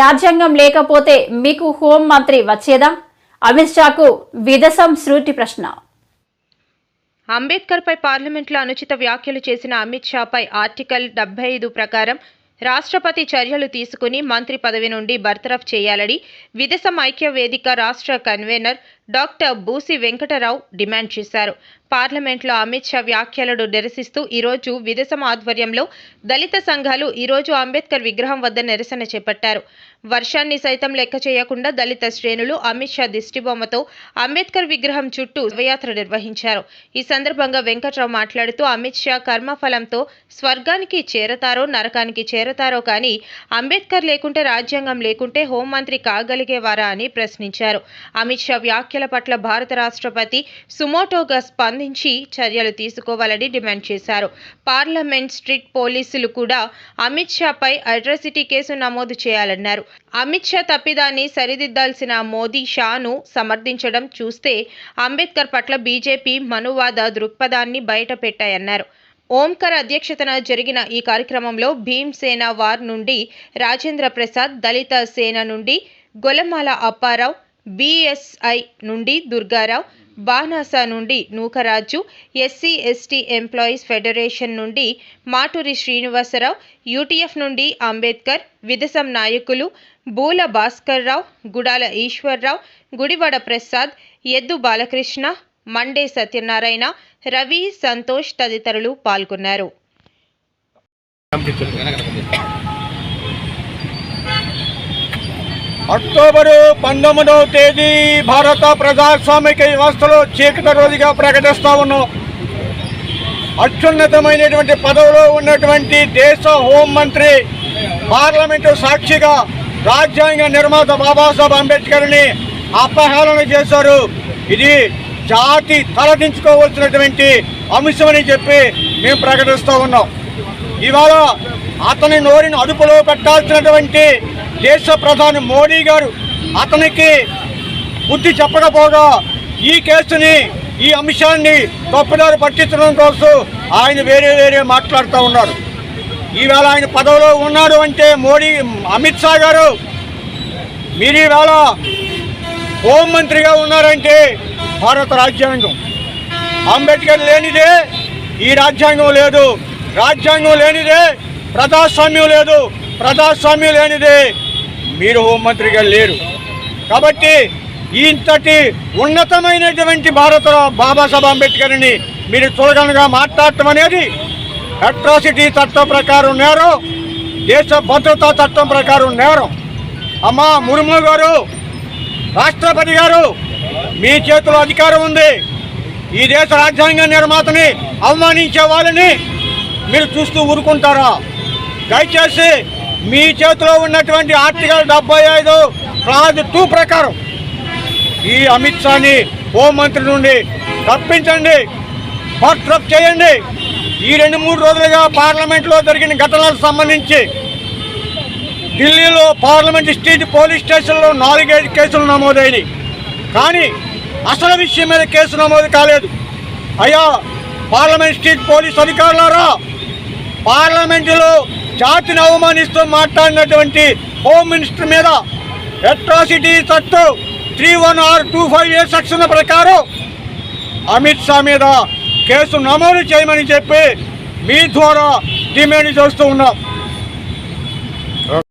రాజ్యాంగం లేకపోతే మీకు హోం మంత్రి వచ్చేదా? అమిత్ షాకు విదసం శృతి ప్రశ్న. అంబేద్కర్పై పార్లమెంట్లో అనుచిత వ్యాఖ్యలు చేసిన అమిత్ షాపై ఆర్టికల్ డెబ్బై ఐదు ప్రకారం రాష్ట్రపతి చర్యలు తీసుకుని మంత్రి పదవి నుండి బర్తరఫ్ చేయాలని విదేశం ఐక్య వేదిక రాష్ట్ర convener doctor Busi Venkatarao demand చేశారు. పార్లమెంట్లో అమిత్ షా వ్యాఖ్యలను నిరసిస్తూ ఈరోజు విదేశం ఆధ్వర్యంలో దళిత సంఘాలు ఈరోజు అంబేద్కర్ విగ్రహం వద్ద నిరసన చేపట్టారు. వర్షాన్ని సైతం లెక్క చేయకుండా దళిత శ్రేణులు అమిత్ షా దిష్టిబొమ్మతో అంబేద్కర్ విగ్రహం చుట్టూ శవయాత్ర నిర్వహించారు. ఈ సందర్భంగా వెంకట్రావు మాట్లాడుతూ అమిత్ షా కర్మఫలంతో స్వర్గానికి చేరతారో నరకానికి చేరతారో కానీ అంబేద్కర్ లేకుంటే రాజ్యాంగం లేకుంటే హోంమంత్రి కాగలిగేవారా? అని ప్రశ్నించారు. అమిత్ షా వ్యాఖ్యల పట్ల భారత రాష్ట్రపతి సుమోటోగా సంబంధించి చర్యలు తీసుకోవాలని డిమాండ్ చేశారు. పార్లమెంట్ స్ట్రీట్ పోలీసులు కూడా అమిత్ షాపై అట్రాసిటీ కేసు నమోదు చేయాలన్నారు. అమిత్ షా తప్పిదాన్ని సరిదిద్దాల్సిన మోదీ షాను సమర్థించడం చూస్తే అంబేద్కర్ పట్ల బీజేపీ మనువాద దృక్పథాన్ని బయట పెట్టాయన్నారు ఓంకర్ అధ్యక్షతన జరిగిన ఈ కార్యక్రమంలో భీమ్ సేన వార్ నుండి రాజేంద్ర ప్రసాద్ దళిత సేన నుండి గొలమాల అప్పారావు బీఎస్ఐ నుండి దుర్గారావు బాణాస నుండి Nookaraju SC ST employees federation నుండి మాటూరి శ్రీనివాసరావు యూటీఎఫ్ నుండి అంబేద్కర్ విదసం నాయకులు బూల భాస్కర్రావు గుడాల ఈశ్వర్రావు గుడివాడ ప్రసాద్ ఎద్దు బాలకృష్ణ మండే సత్యనారాయణ రవి సంతోష్ తదితరులు పాల్గొన్నారు. అక్టోబరు పంతొమ్మిదవ తేదీ భారత ప్రజాస్వామిక వ్యవస్థలో చీకటి రోజుగా ప్రకటిస్తా ఉన్నాం. అత్యున్నతమైనటువంటి పదవిలో ఉన్నటువంటి దేశ హోంమంత్రి పార్లమెంటు సాక్షిగా రాజ్యాంగ నిర్మాత బాబాసాహెబ్ అంబేద్కర్ని అపహరణ చేశారు. ఇది జాతి తలదించుకోవాల్సినటువంటి అంశమని చెప్పి మేము ప్రకటిస్తూ ఉన్నాం. ఇవాళ అతని నోరిని అదుపులో పెట్టాల్సినటువంటి దేశ ప్రధాని మోడీ గారు అతనికి బుద్ధి చెప్పకపోగా ఈ కేసుని ఈ అంశాన్ని తప్పుదారు పట్టించడం కోసం ఆయన వేరే వేరే మాట్లాడుతూ ఉన్నారు. ఈవేళ ఆయన పదవిలో ఉన్నాడు అంటే మోడీ అమిత్ షా గారు మీరు ఈవేళ హోంమంత్రిగా ఉన్నారంటే భారత రాజ్యాంగం. అంబేద్కర్ లేనిదే ఈ రాజ్యాంగం లేదు. రాజ్యాంగం లేనిదే ప్రజాస్వామ్యం లేదు. ప్రజాస్వామ్యం లేనిదే మీరు హోంమంత్రిగా లేరు. కాబట్టి ఇంతటి ఉన్నతమైనటువంటి భారత బాబాసాహెబ్ అంబేద్కర్ని మీరు చూడగనగా మాట్లాడటం అనేది అట్రాసిటీ చట్టం ప్రకారం నేరం దేశ భద్రతా చట్టం ప్రకారం నేరం. అమ్మా ముర్ము గారు రాష్ట్రపతి గారు మీ చేతిలో అధికారం ఉంది. ఈ దేశ రాజ్యాంగ నిర్మాతని అవమానించే వాళ్ళని మీరు చూస్తూ ఊరుకుంటారా? దయచేసి మీ చేతిలో ఉన్నటువంటి ఆర్టికల్ డెబ్బై ఐదు క్లాజ్ టూ ప్రకారం ఈ అమిత్ షాని హోంమంత్రి నుండి తప్పించండి బర్త్రప్ చేయండి. ఈ రెండు మూడు రోజులుగా పార్లమెంట్లో జరిగిన ఘటనలకు సంబంధించి ఢిల్లీలో పార్లమెంట్ స్ట్రీట్ పోలీస్ స్టేషన్లో నాలుగైదు కేసులు నమోదైనవి కానీ అసలు విషయం మీద కేసు నమోదు కాలేదు. అయ్యా పార్లమెంట్ స్ట్రీట్ పోలీస్ అధికారులారా పార్లమెంటులో జాతిని అవమానిస్తూ మాట్లాడినటువంటి హోమ్ మినిస్టర్ మీద అట్రాసిటీ చట్టం three one R two five A section ప్రకారం అమిత్ షా మీద కేసు నమోదు చేయమని చెప్పి మీ ద్వారా డిమాండ్ చేస్తూ ఉన్నాం.